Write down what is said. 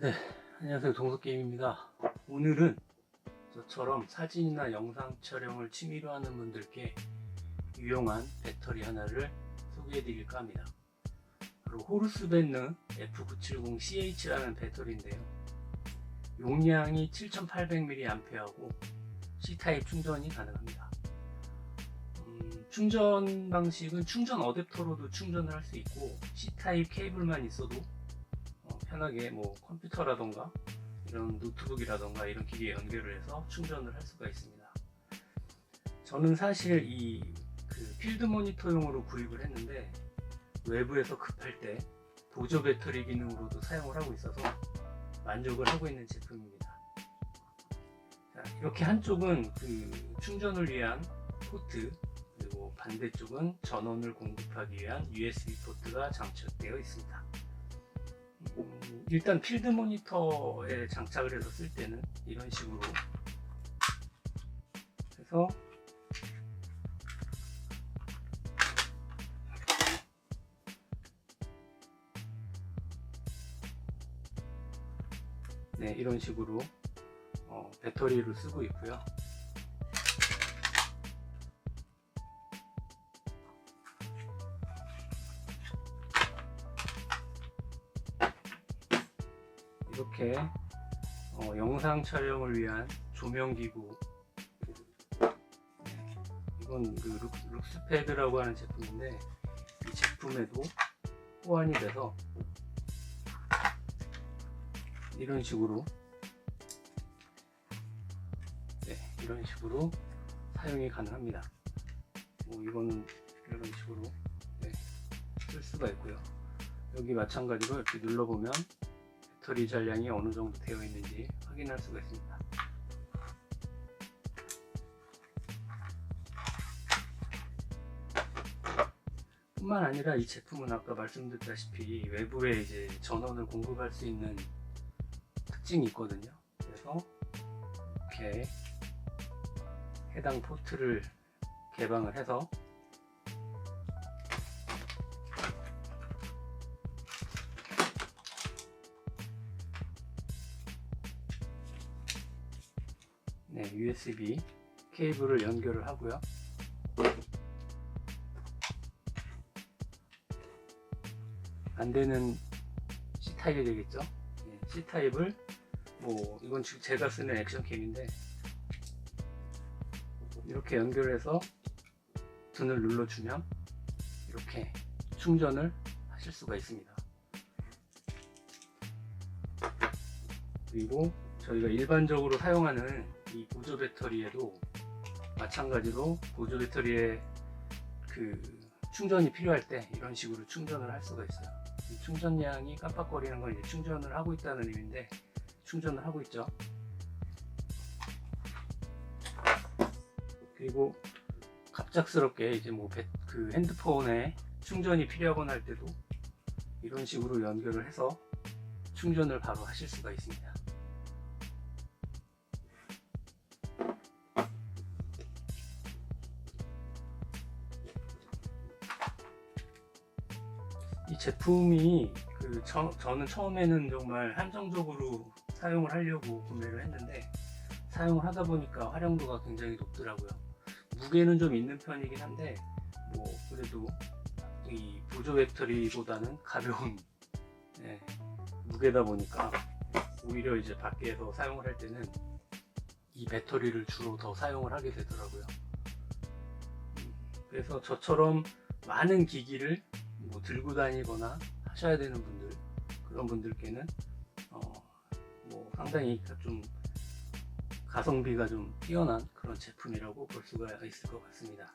네, 안녕하세요. 동석게임입니다. 오늘은 저처럼 사진이나 영상 촬영을 취미로 하는 분들께 유용한 배터리 하나를 소개해 드릴까 합니다. 바로 호르스벤느 F970CH라는 배터리인데요. 용량이 7800mAh고 C타입 충전이 가능합니다. 음, 충전 방식은 충전 어댑터로도 충전을 할 수 있고 C타입 케이블만 있어도 어, 편하게 뭐 컴퓨터라던가 이런 노트북이라던가 이런 기기에 연결을 해서 충전을 할 수가 있습니다. 저는 사실 이 그 필드 모니터용으로 구입을 했는데 외부에서 급할 때 보조 배터리 기능으로도 사용을 하고 있어서 만족을 하고 있는 제품입니다. 자, 이렇게 한쪽은 그 충전을 위한 포트 그리고 반대쪽은 전원을 공급하기 위한 USB 포트가 장착되어 있습니다. 음, 일단 필드 모니터에 장착을 해서 쓸 때는 이런 식으로 해서 네 이런 식으로 어, 배터리를 쓰고 있고요. 이렇게 어, 영상 촬영을 위한 조명 기구 네, 이건 그 룩, 룩스패드라고 하는 제품인데 이 제품에도 호환이 돼서 이런 식으로 네, 이런 식으로 사용이 가능합니다. 뭐 이거는 이런 식으로 네, 쓸 수가 있고요. 여기 마찬가지로 이렇게 눌러보면 배터리 잔량이 어느 정도 되어 있는지 확인할 수가 있습니다. 뿐만 아니라 이 제품은 아까 말씀드렸다시피 외부에 이제 전원을 공급할 수 있는 특징이 있거든요. 그래서 이렇게 해당 포트를 개방을 해서 네, USB 케이블을 연결을 하고요. 안 되는 C 타입이 되겠죠. 네, C 타입을 뭐 이건 지금 제가 쓰는 액션캠인데 이렇게 연결해서 버튼을 눌러주면 이렇게 충전을 하실 수가 있습니다. 그리고 저희가 일반적으로 사용하는 이 보조 배터리에도 마찬가지로 보조 배터리에 그 충전이 필요할 때 이런 식으로 충전을 할 수가 있어요. 이 충전량이 깜빡거리는 건 이제 충전을 하고 있다는 의미인데 충전을 하고 있죠. 그리고 갑작스럽게 이제 뭐 그 핸드폰에 충전이 필요하거나 할 때도 이런 식으로 연결을 해서 충전을 바로 하실 수가 있습니다. 이 제품이 그 저, 저는 처음에는 정말 한정적으로 사용을 하려고 구매를 했는데 사용을 하다 보니까 활용도가 굉장히 높더라고요. 무게는 좀 있는 편이긴 한데 뭐 그래도 이 보조 배터리보다는 가벼운 예, 무게다 보니까 오히려 이제 밖에서 사용을 할 때는 이 배터리를 주로 더 사용을 하게 되더라고요. 음, 그래서 저처럼 많은 기기를 뭐 들고 다니거나 하셔야 되는 분들 그런 분들께는 어, 뭐 상당히 좀 가성비가 좀 뛰어난 그런 제품이라고 볼 수가 있을 것 같습니다.